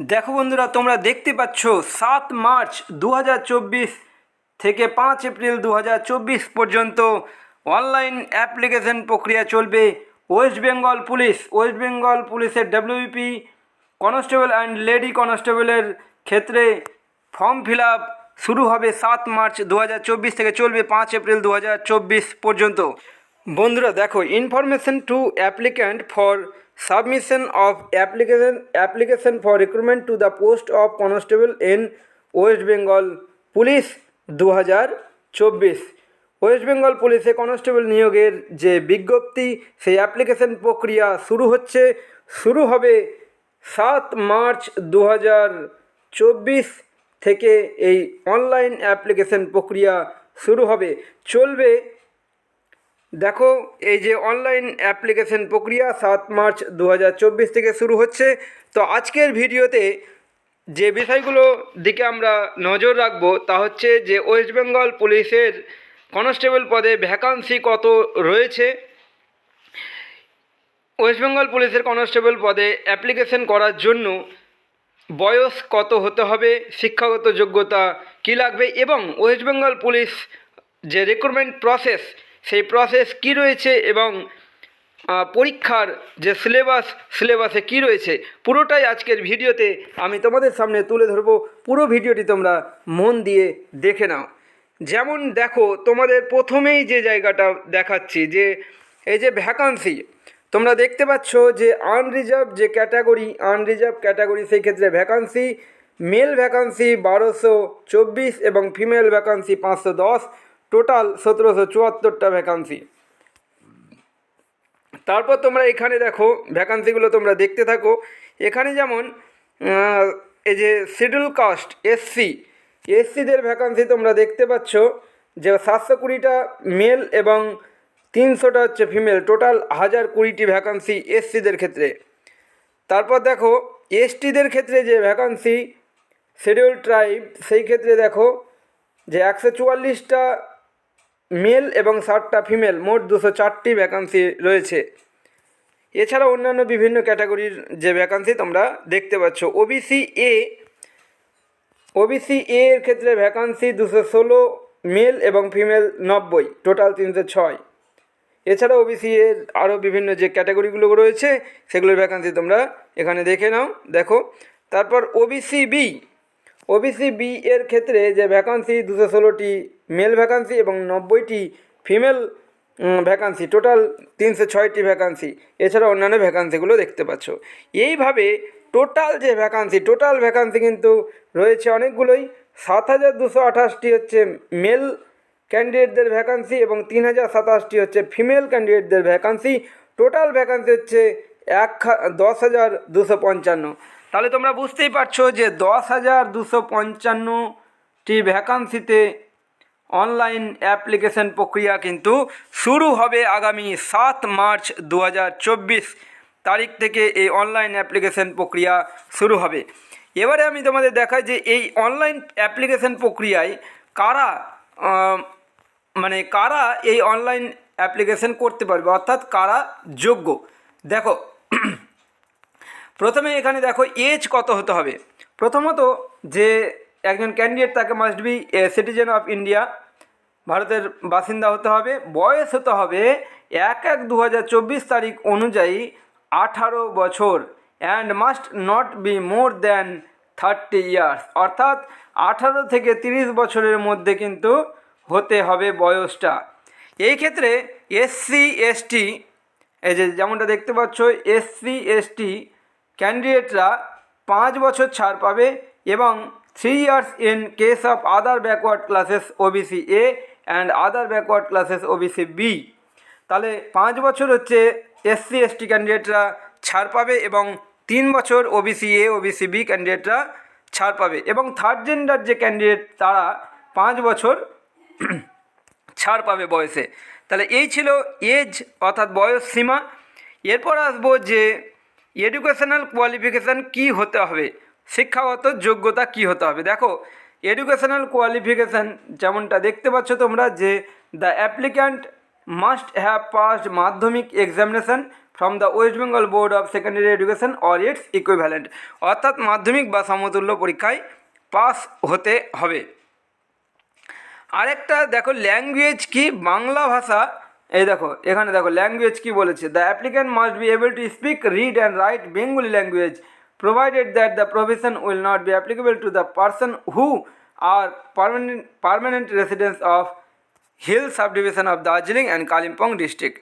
দেখো বন্ধুরা, তোমরা দেখতে পাচ্ছ সাত মার্চ দু হাজার চব্বিশ থেকে পাঁচ এপ্রিল দু হাজার চব্বিশ পর্যন্ত অনলাইন অ্যাপ্লিকেশন প্রক্রিয়া চলবে। West Bengal police, West Bengal পুলিশের ডাব্লিউপি কনস্টেবল অ্যান্ড লেডি কনস্টেবলের ক্ষেত্রে ফর্ম ফিল শুরু হবে সাত মার্চ দু হাজার চব্বিশ থেকে চলবে পাঁচ এপ্রিল দু হাজার চব্বিশ পর্যন্ত। বন্ধুরা, দেখো, information to applicant for submission of application application for recruitment to the post of constable in West Bengal police দু হাজার চব্বিশ ওয়েস্ট বেঙ্গল পুলিশে কনস্টেবল নিয়োগের যে বিজ্ঞপ্তি, সেই অ্যাপ্লিকেশন প্রক্রিয়া শুরু হচ্ছে, শুরু হবে সাত মার্চ দু চব্বিশ থেকে এই অনলাইন অ্যাপ্লিকেশন প্রক্রিয়া শুরু হবে। চলবে দেখো, এই যে অনলাইন অ্যাপ্লিকেশন প্রক্রিয়া সাত মার্চ দু হাজার চব্বিশ থেকে শুরু হচ্ছে। তো আজকের ভিডিওতে যে বিষয়গুলো দিকে আমরা নজর রাখব তা হচ্ছে যে ওয়েস্ট বেঙ্গল পুলিশের কনস্টেবল পদে ভ্যাকান্সি কত রয়েছে? ওয়েস্ট বেঙ্গল পুলিশের কনস্টেবল পদে অ্যাপ্লিকেশন করার জন্য বয়স কত হতে হবে, শিক্ষাগত যোগ্যতা কী লাগবে এবং ওয়েস্ট বেঙ্গল পুলিশ যে রিক্রুটমেন্ট প্রসেস সেই প্রসেস কী রয়েছে এবং পরীক্ষার যে সিলেবাস সিলেবাসে কী রয়েছে, পুরোটাই আজকের ভিডিওতে আমি তোমাদের সামনে তুলে ধরবো। পুরো ভিডিওটি তোমরা মন দিয়ে দেখে নাও। যেমন দেখো, তোমাদের প্রথমেই যে জায়গাটা দেখাচ্ছি, যে এই যে ভ্যাকান্সি তোমরা দেখতে পাচ্ছ যে আনরিজার্ভ যে ক্যাটাগরি আনরিজার্ভ ক্যাটাগরি সেই ক্ষেত্রে ভ্যাকান্সি মেল ভ্যাকান্সি বারোশো চব্বিশ এবং ফিমেল ভ্যাকান্সি পাঁচশো দশ। টোটাল সতেরোশো চুয়াত্তরটা ভ্যাকান্সি তারপর তোমরা এখানে দেখো ভ্যাকান্সিগুলো তোমরা দেখতে থাকো। এখানে যেমন এই যে শিডিউল কাস্ট এসসি এসসিদের ভ্যাকান্সি তোমরা দেখতে পাচ্ছ যে সাতশো কুড়িটা মেল এবং তিনশোটা হচ্ছে ফিমেল টোটাল হাজার কুড়িটি ভ্যাকান্সি এসসিদের ক্ষেত্রে। তারপর দেখো এসটিদের ক্ষেত্রে যে ভ্যাকান্সি শিডিউল ট্রাইব সেই ক্ষেত্রে দেখো যে একশো চুয়াল্লিশটা মেল এবং ষাটটা ফিমেল, মোট দুশো চারটি ভ্যাকান্সি রয়েছে। এছাড়া অন্যান্য বিভিন্ন ক্যাটাগরির যে ভ্যাকান্সি তোমরা দেখতে পাচ্ছ ওবিসি এ ওবিসি এর ক্ষেত্রে ভ্যাকান্সি দুশো ষোলো, মেল এবং ফিমেল নব্বই টোটাল তিনশো ছয়। এছাড়া ওবিসি এর আরও বিভিন্ন যে ক্যাটাগরিগুলো রয়েছে, সেগুলোর ভ্যাকান্সি তোমরা এখানে দেখে নাও, দেখো। তারপর ওবিসি বি ওবিসি বি এর ক্ষেত্রে যে ভ্যাকান্সি দুশো ষোলোটি মেল ভ্যাকান্সি এবং নব্বইটি ফিমেল ভ্যাকান্সি টোটাল তিনশো ছয়টি ভ্যাকান্সি এছাড়া অন্যান্য ভ্যাকান্সিগুলো দেখতে পাচ্ছ। এইভাবে টোটাল যে ভ্যাকান্সি টোটাল ভ্যাকান্সি কিন্তু রয়েছে অনেকগুলোই। সাত হাজার দুশো আঠাশটি হচ্ছে মেল ক্যান্ডিডেটদের ভ্যাকান্সি এবং তিন হাজার সাতাশটি হচ্ছে ফিমেল ক্যান্ডিডেটদের ভ্যাকান্সি টোটাল ভ্যাকান্সি হচ্ছে এক দশ হাজার দুশো পঞ্চান্ন। তাহলে তোমরা বুঝতেই পারছ যে দশ হাজার দুশো পঞ্চান্নটি ভ্যাকান্সিতে অনলাইন অ্যাপ্লিকেশন প্রক্রিয়া কিন্তু শুরু হবে আগামী সাত মার্চ দু হাজার চব্বিশ তারিখ থেকে এই অনলাইন অ্যাপ্লিকেশন প্রক্রিয়া শুরু হবে। এবারে আমি তোমাদের দেখাই যে এই অনলাইন অ্যাপ্লিকেশন প্রক্রিয়ায় কারা মানে কারা এই অনলাইন অ্যাপ্লিকেশন করতে পারবে, অর্থাৎ কারা যোগ্য? দেখো, প্রথমে এখানে দেখো, এজ কত হতে হবে। প্রথমত যে একজন ক্যান্ডিডেট তাকে must be a citizen of India ভারতের বাসিন্দা হতে হবে। বয়স হতে হবে এক এক দু তারিখ অনুযায়ী আঠারো বছর and must not be more than thirty years অর্থাৎ আঠারো থেকে তিরিশ বছরের মধ্যে কিন্তু হতে হবে বয়সটা। এই ক্ষেত্রে এসসি এসটি এই যে যেমনটা দেখতে পাচ্ছ এসসি এসটি ক্যান্ডিডেটরা পাঁচ বছর ছাড় পাবে এবং three years in case of other backward classes OBC A and other backward classes OBC B তাহলে পাঁচ বছর হচ্ছে এসসি এসটি ক্যান্ডিডেটরা ছাড় পাবে এবং তিন বছর ওবিসি এ ওবিসি বি ক্যান্ডিডেটরা ছাড় পাবে। এবং থার্ড জেন্ডার যে ক্যান্ডিডেট তারা পাঁচ বছর ছাড় পাবে বয়সে। তাহলে এই ছিল এজ অর্থাৎ বয়স সীমা। এরপর আসব যে এডুকেশনাল কোয়ালিফিকেশান কি হতে হবে। শিক্ষাগত যোগ্যতা কি হতে হবে? দেখো এডুকেশনাল কোয়ালিফিকেশান যেমনটা দেখতে পাচ্ছ তোমরা যে the applicant must have passed Madhyamik examination from the West Bengal board of secondary education or its equivalent অর্থাৎ মাধ্যমিক বা সমতুল্য পরীক্ষায় পাস হতে হবে। আরেকটা, দেখো ল্যাঙ্গুয়েজ কি? বাংলা ভাষা, এই দেখো, এখানে দেখো ল্যাঙ্গুয়েজ কি বলেছে? The applicant must be able to speak read and write Bengali language provided that the profession will not be applicable to the person who are permanent permanent residence of hill subdivision of Darjeeling and Kalimpong district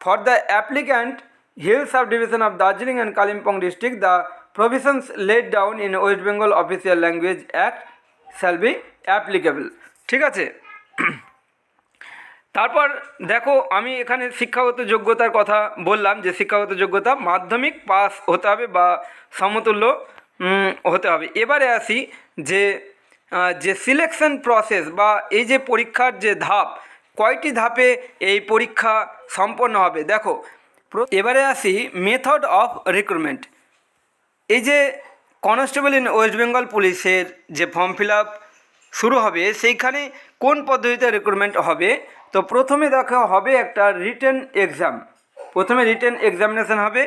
For the applicant, Hill subdivision of Darjeeling and Kalimpong district, the provisions laid down in West Bengal Official Language Act shall be applicable. ঠিক আছে তারপর দেখো আমি এখানে শিক্ষাগত যোগ্যতার কথা বললাম যে শিক্ষাগত যোগ্যতা মাধ্যমিক পাস হতে হবে বা সমতুল্য হতে হবে। এবারে আসি যে যে সিলেকশন প্রসেস বা এই যে পরীক্ষার যে ধাপ, কয়টি ধাপে এই পরীক্ষা সম্পন্ন হবে? দেখো এবারে আসি মেথড অফ রিক্রুটমেন্ট এই যে কনস্টেবল ইন ওয়েস্ট বেঙ্গল পুলিশের যে ফর্ম ফিল আপ শুরু হবে। সেইখানে কোন পদ্ধতিতে রিক্রুটমেন্ট হবে? তো প্রথমে দেখা হবে একটা রিটেন এক্সাম প্রথমে রিটেন এক্সামিনেশান হবে।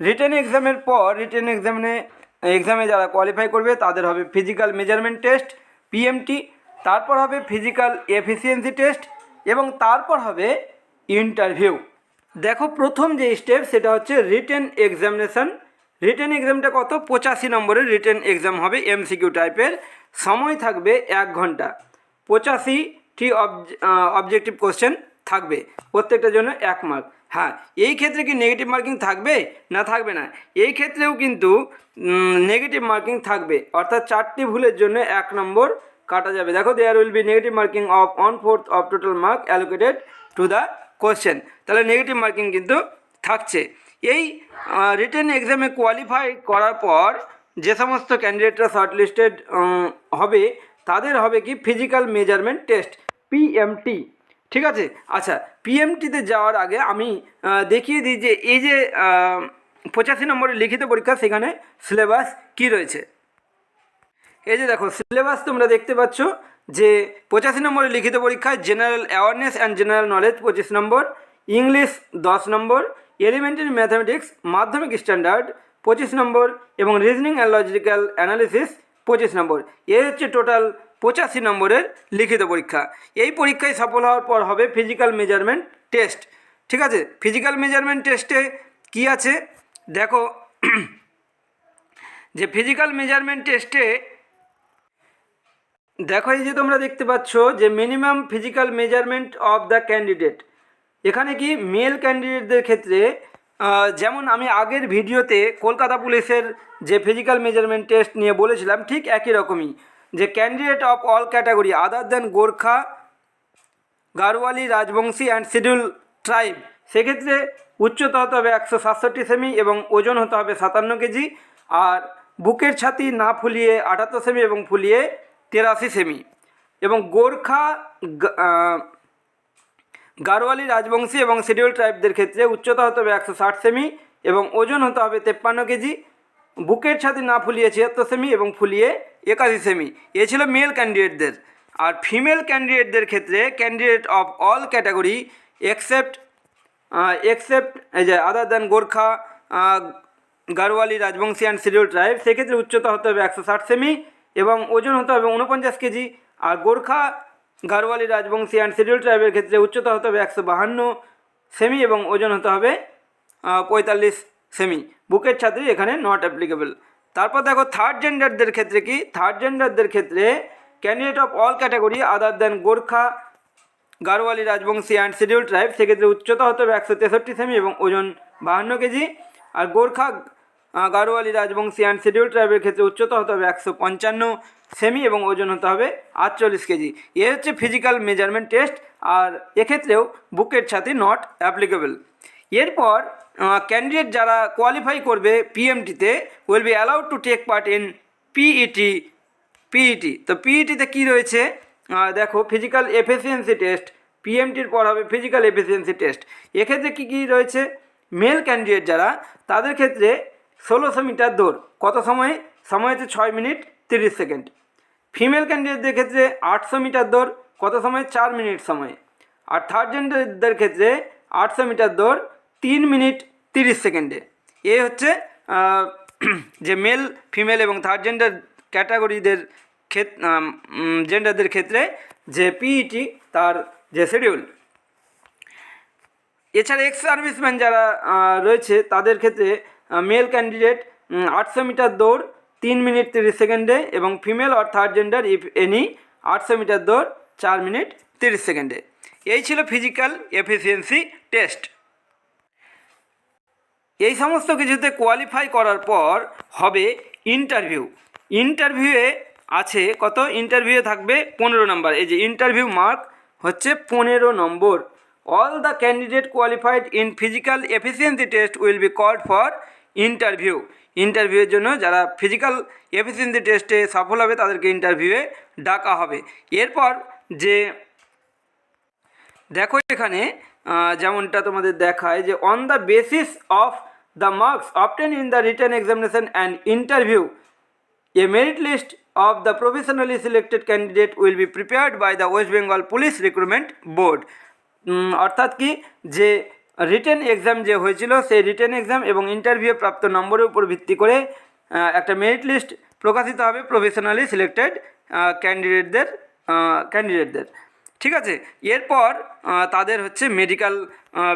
রিটেন এক্সামের পর রিটেন এক্সামে এক্সামে যারা কোয়ালিফাই করবে, তাদের হবে ফিজিক্যাল মেজারমেন্ট টেস্ট পিএমটি তারপর হবে ফিজিক্যাল এফিসিয়েন্সি টেস্ট এবং তারপর হবে ইন্টারভিউ দেখো প্রথম যে স্টেপ সেটা হচ্ছে রিটেন এক্সামিনেশন রিটেন এক্সামটা কত? পঁচাশি নম্বরের রিটেন এক্সাম হবে এমসিকিউ টাইপের সময় থাকবে এক ঘণ্টা। পঁচাশিটি অবজেক্টিভ কোশ্চেন থাকবে প্রত্যেকটার জন্য এক মার্ক হ্যাঁ এই ক্ষেত্রে কি নেগেটিভ মার্কিং থাকবে? না থাকবে না। এই ক্ষেত্রেও কিন্তু নেগেটিভ মার্কিং থাকবে। অর্থাৎ চারটি ভুলের জন্য এক নম্বর কাটা যাবে। দেখো there will be negative marking of one fourth of total mark allocated to the question তাহলে নেগেটিভ মার্কিং কিন্তু থাকছে। এই রিটেন এক্সামে কোয়ালিফাই করার পর যে সমস্ত ক্যান্ডিডেটরা শর্টলিস্টেড হবে, তাদের হবে কি ফিজিক্যাল মেজারমেন্ট টেস্ট পিএমটি ঠিক আছে? আচ্ছা পিএমটিতে যাওয়ার আগে আমি দেখিয়ে দিই যে এই যে পঁচাশি নম্বরের লিখিত পরীক্ষা, সেখানে সিলেবাস কী রয়েছে? এই যে দেখো সিলেবাস তোমরা দেখতে পাচ্ছ যে পঁচাশি নম্বরের লিখিত পরীক্ষায় general awareness and general knowledge পঁচিশ নম্বর ইংলিশ দশ number elementary mathematics Madhyamik standard পঁচিশ নম্বর, এবং রিজনিং অ্যান্ড লজিক্যাল অ্যানালিসিস পঁচিশ নম্বর। এ হচ্ছে টোটাল পঁচাশি নম্বরের লিখিত পরীক্ষা। এই পরীক্ষায় সফল হওয়ার পর হবে ফিজিক্যাল মেজারমেন্ট টেস্ট ঠিক আছে? ফিজিক্যাল মেজারমেন্ট টেস্টে কি আছে? দেখো, যে ফিজিক্যাল মেজারমেন্ট টেস্টে দেখো, এই যে তোমরা দেখতে পাচ্ছ যে minimum physical measurement of the candidate এখানে কি মেল ক্যান্ডিডেটদের ক্ষেত্রে যেমন আমি আগের ভিডিওতে কলকাতা পুলিশের যে ফিজিক্যাল মেজারমেন্ট টেস্ট নিয়ে বলেছিলাম, ঠিক একই রকমই, যে candidate of all category other than Gorkha, Garhwali, Rajbanshi and schedule tribe সেক্ষেত্রে উচ্চতা হতে হবে একশো সাতষট্টি সেমি এবং ওজন হতে হবে সাতান্ন কেজি, আর বুকের ছাতি না ফুলিয়ে আটাত্তর সেমি এবং ফুলিয়ে তেরাশি সেমি, এবং গোর্খা গা- আহ, গারওয়ালি রাজবংশী এবং শিডিউল ট্রাইবদের ক্ষেত্রে উচ্চতা হতে হবে একশো ষাট সেমি এবং ওজন হতে হবে তেপ্পান্ন কেজি বুকের ছাতি না ফুলিয়ে ছিয়াত্তর সেমি এবং ফুলিয়ে একাশি সেমি। এ ছিল মেল ক্যান্ডিডেটদের আর ফিমেল ক্যান্ডিডেটদের ক্ষেত্রে candidate of all category except except এই যে other than Gorkha Garhwali Rajbanshi and schedule tribe সেক্ষেত্রে উচ্চতা হতে হবে একশো ষাট সেমি এবং ওজন হতে হবে উনপঞ্চাশ KG. R Gorkha Garhwali Rajbanshi and schedule ট্রাইবের ক্ষেত্রে উচ্চতা হতে হবে একশো বাহান্ন সেমি এবং ওজন হতে হবে পঁয়তাল্লিশ সেমি। বুকের ছাত্রী এখানে নট অ্যাপ্লিকেবল তারপর দেখো থার্ড জেন্ডারদের ক্ষেত্রে কি? থার্ড জেন্ডারদের ক্ষেত্রে candidate of all category other than Gorkha Garhwali Rajbanshi and schedule tribe সেক্ষেত্রে উচ্চতা হতে হবে একশো তেষট্টি সেমি এবং ওজন বাহান্ন KG. R Gorkha Garhwali Rajbanshi and schedule ট্রাইবের ক্ষেত্রে উচ্চতা হতে হবে একশো পঞ্চান্ন সেমি এবং ওজন হতে হবে আটচল্লিশ কেজি। এ হচ্ছে ফিজিক্যাল মেজারমেন্ট টেস্ট আর এক্ষেত্রেও বুকের ছাতি নট অ্যাপ্লিকেবল এরপর ক্যান্ডিডেট যারা কোয়ালিফাই করবে পিএমটিতে will be allowed to take part in PET PET তো পিইটিতে কী রয়েছে? দেখো ফিজিক্যাল এফিসিয়েন্সি টেস্ট পিএমটির পর হবে ফিজিক্যাল এফিসিয়েন্সি টেস্ট এক্ষেত্রে কী কী রয়েছে? মেল ক্যান্ডিডেট যারা, তাদের ক্ষেত্রে ষোলোশো মিটার দৌড়, কত সময়ে? সময় হচ্ছে ছয় মিনিট তিরিশ সেকেন্ড। ফিমেল ক্যান্ডিডেটদের ক্ষেত্রে আটশো মিটার দৌড়, কত সময়? চার মিনিট সময়ে। আর থার্ড জেন্ডারদের ক্ষেত্রে আটশো মিটার দৌড়, তিন মিনিট তিরিশ সেকেন্ডে। এ হচ্ছে যে মেল, ফিমেল এবং থার্ড জেন্ডার ক্যাটাগরিদের ক্ষেত জেন্ডারদের ক্ষেত্রে যে পিইটি, তার যে শিডিউল এছাড়া এক্স সার্ভিসম্যান যারা রয়েছে, তাদের ক্ষেত্রে মেল ক্যান্ডিডেট আটশো মিটার দৌড়, তিন মিনিট তিরিশ সেকেন্ডে এবং female or third gender if any, আটশো মিটার দৌড়, চার মিনিট তিরিশ সেকেন্ডে। এই ছিল ফিজিক্যাল এফিসিয়েন্সি টেস্ট। এই সমস্ত কিছুতে কোয়ালিফাই করার পর হবে ইন্টারভিউ ইন্টারভিউয়ে আছে কত? ইন্টারভিউয়ে থাকবে পনেরো নম্বর এই যে ইন্টারভিউ মার্ক হচ্ছে পনেরো নম্বর। All the candidate qualified in physical efficiency test will be called for interview ইন্টারভিউয়ের জন্য যারা ফিজিক্যাল এফিসিয়েন্সি টেস্টে সফল হবে, তাদেরকে ইন্টারভিউয়ে ডাকা হবে। এরপর যে দেখো এখানে যেমনটা তোমাদের দেখায় যে on the basis of the marks obtain in the written examination and interview a merit list of the professionally selected candidate will be prepared by the West Bengal police recruitment board অর্থাৎ কি? যে written exam যে হয়েছিল, সেই written exam এবং interview প্রাপ্ত নম্বরের উপর ভিত্তি করে একটা মেরিট লিস্ট প্রকাশিত হবে প্রফেশনালি সিলেক্টেড ক্যান্ডিডেটদের ক্যান্ডিডেটদের ঠিক আছে? এরপর তাদের হচ্ছে মেডিকেল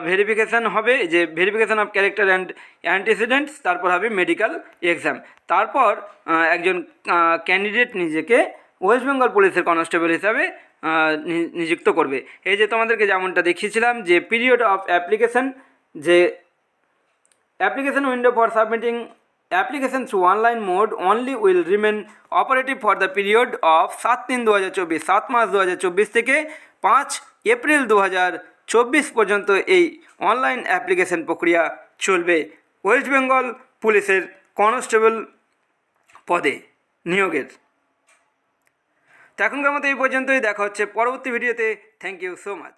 ভেরিফিকেশান হবে যে verification of character and antecedents তারপর হবে মেডিকেল এক্সাম তারপর একজন ক্যান্ডিডেট নিজেকে ওয়েস্ট বেঙ্গল পুলিশের কনস্টেবল হিসাবে নিযুক্ত করবে। এই যে তোমাদেরকে যেমনটা দেখিয়েছিলাম যে পিরিয়ড অফ অ্যাপ্লিকেশান, যে application window for submitting application through online mode only will remain operative for the period of সাত তিন দু হাজার চব্বিশ, সাত মাস দু হাজার চব্বিশ থেকে পাঁচ এপ্রিল দু হাজার চব্বিশ পর্যন্ত এই অনলাইন অ্যাপ্লিকেশন প্রক্রিয়া চলবে ওয়েস্ট বেঙ্গল পুলিশের কনস্টেবল পদে নিয়োগের। তো এখনকার মতো এই পর্যন্তই। দেখা হচ্ছে পরবর্তী ভিডিওতে। Thank you so much